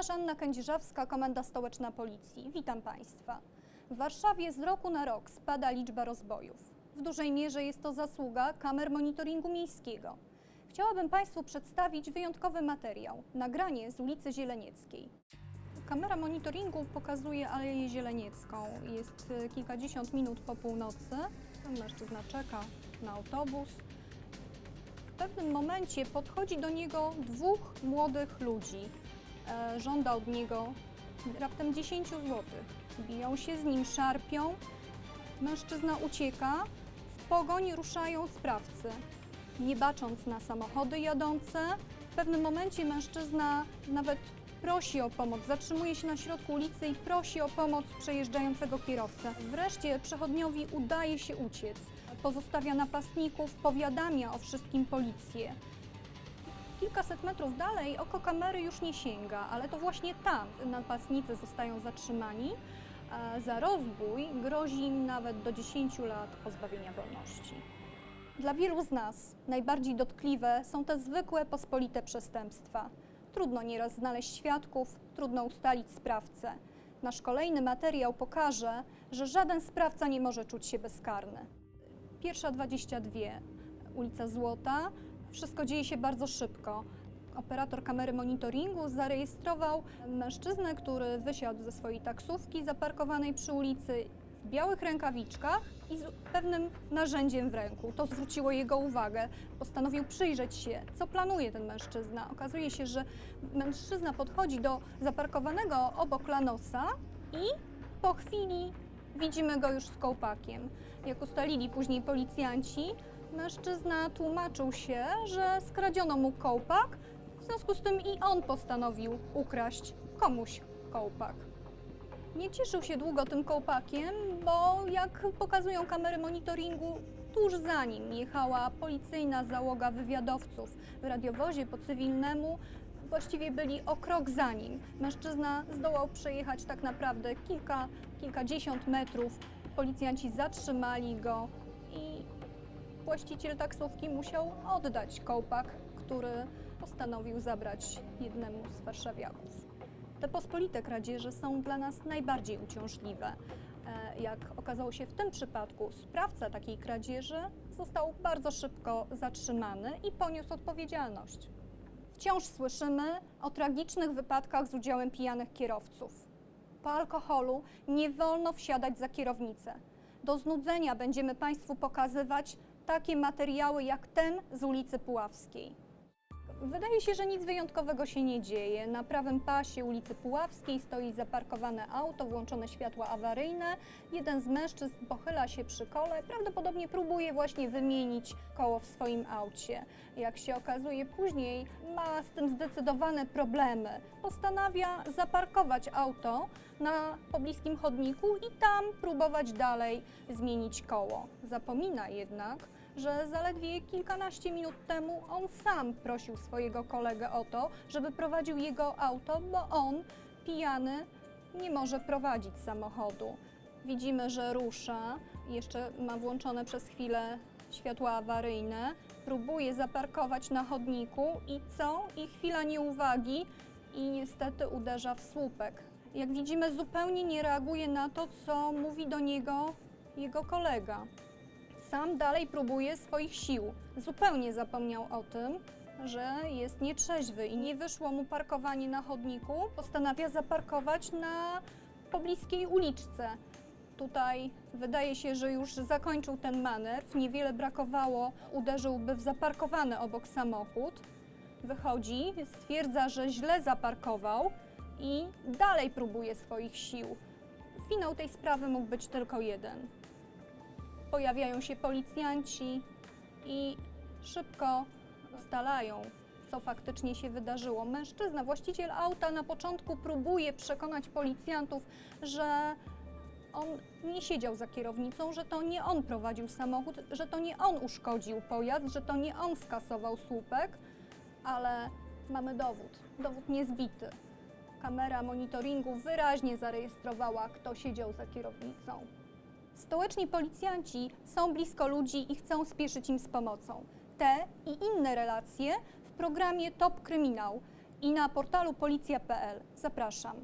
Komisarz Anna Kędzierzawska, Komenda Stołeczna Policji. Witam Państwa. W Warszawie z roku na rok spada liczba rozbojów. W dużej mierze jest to zasługa kamer monitoringu miejskiego. Chciałabym Państwu przedstawić wyjątkowy materiał, nagranie z ulicy Zielenieckiej. Kamera monitoringu pokazuje Aleję Zieleniecką. Jest e, kilkadziesiąt minut po północy. Mężczyzna czeka na autobus. W pewnym momencie podchodzi do niego dwóch młodych ludzi. E, żąda od niego raptem 10 zł. Biją się z nim, szarpią. Mężczyzna ucieka. W pogoń ruszają sprawcy. Nie bacząc na samochody jadące, w pewnym momencie mężczyzna nawet prosi o pomoc, zatrzymuje się na środku ulicy i prosi o pomoc przejeżdżającego kierowcę. Wreszcie przechodniowi udaje się uciec. Pozostawia napastników, powiadamia o wszystkim policję. Kilkaset metrów dalej oko kamery już nie sięga, ale to właśnie tam napastnicy zostają zatrzymani. a Za rozbój grozi im nawet do 10 lat pozbawienia wolności. Dla wielu z nas najbardziej dotkliwe są te zwykłe, pospolite przestępstwa. Trudno nieraz znaleźć świadków, trudno ustalić sprawcę. Nasz kolejny materiał pokaże, że żaden sprawca nie może czuć się bezkarny. Pierwsza 22, ulica Złota. Wszystko dzieje się bardzo szybko. Operator kamery monitoringu zarejestrował mężczyznę, który wysiadł ze swojej taksówki zaparkowanej przy ulicy w białych rękawiczkach i z pewnym narzędziem w ręku. To zwróciło jego uwagę. Postanowił przyjrzeć się, co planuje ten mężczyzna. Okazuje się, że mężczyzna podchodzi do zaparkowanego obok lanosa i po chwili widzimy go już z kołpakiem. Jak ustalili później policjanci, mężczyzna tłumaczył się, że skradziono mu kołpak, w związku z tym i on postanowił ukraść komuś kołpak. Nie cieszył się długo tym kołpakiem, bo jak pokazują kamery monitoringu, tuż za nim jechała policyjna załoga wywiadowców w radiowozie po cywilnemu. Właściwie byli o krok za nim. Mężczyzna zdołał przejechać tak naprawdę kilka, kilkadziesiąt metrów. Policjanci zatrzymali go i właściciel taksówki musiał oddać kołpak, który postanowił zabrać jednemu z warszawiaków. Te pospolite kradzieże są dla nas najbardziej uciążliwe. E, Jak okazało się w tym przypadku, sprawca takiej kradzieży został bardzo szybko zatrzymany i poniósł odpowiedzialność. Wciąż słyszymy o tragicznych wypadkach z udziałem pijanych kierowców. Po alkoholu nie wolno wsiadać za kierownicę. Do znudzenia będziemy Państwu pokazywać takie materiały jak ten z ulicy Puławskiej. Wydaje się, że nic wyjątkowego się nie dzieje. Na prawym pasie ulicy Puławskiej stoi zaparkowane auto, włączone światła awaryjne. Jeden z mężczyzn pochyla się przy kole, prawdopodobnie próbuje właśnie wymienić koło w swoim aucie. Jak się okazuje później, ma z tym zdecydowane problemy. Postanawia zaparkować auto na pobliskim chodniku i tam próbować dalej zmienić koło. Zapomina jednak, że zaledwie kilkanaście minut temu on sam prosił swojego kolegę o to, żeby prowadził jego auto, bo on, pijany, nie może prowadzić samochodu. Widzimy, że rusza, jeszcze ma włączone przez chwilę światła awaryjne, próbuje zaparkować na chodniku i co? I chwila nieuwagi i niestety uderza w słupek. Jak widzimy, zupełnie nie reaguje na to, co mówi do niego jego kolega sam dalej próbuje swoich sił. Zupełnie zapomniał o tym, że jest nietrzeźwy i nie wyszło mu parkowanie na chodniku. Postanawia zaparkować na pobliskiej uliczce. Tutaj wydaje się, że już zakończył ten manewr. Niewiele brakowało, uderzyłby w zaparkowany obok samochód. Wychodzi, stwierdza, że źle zaparkował i dalej próbuje swoich sił. Finał tej sprawy mógł być tylko jeden pojawiają się policjanci i szybko ustalają, co faktycznie się wydarzyło. Mężczyzna, właściciel auta, na początku próbuje przekonać policjantów, że on nie siedział za kierownicą, że to nie on prowadził samochód, że to nie on uszkodził pojazd, że to nie on skasował słupek, ale mamy dowód, dowód niezbity. Kamera monitoringu wyraźnie zarejestrowała, kto siedział za kierownicą. Stołeczni policjanci są blisko ludzi i chcą spieszyć im z pomocą. Te i inne relacje w programie Top Kryminał. i na portalu policja.pl. Zapraszam.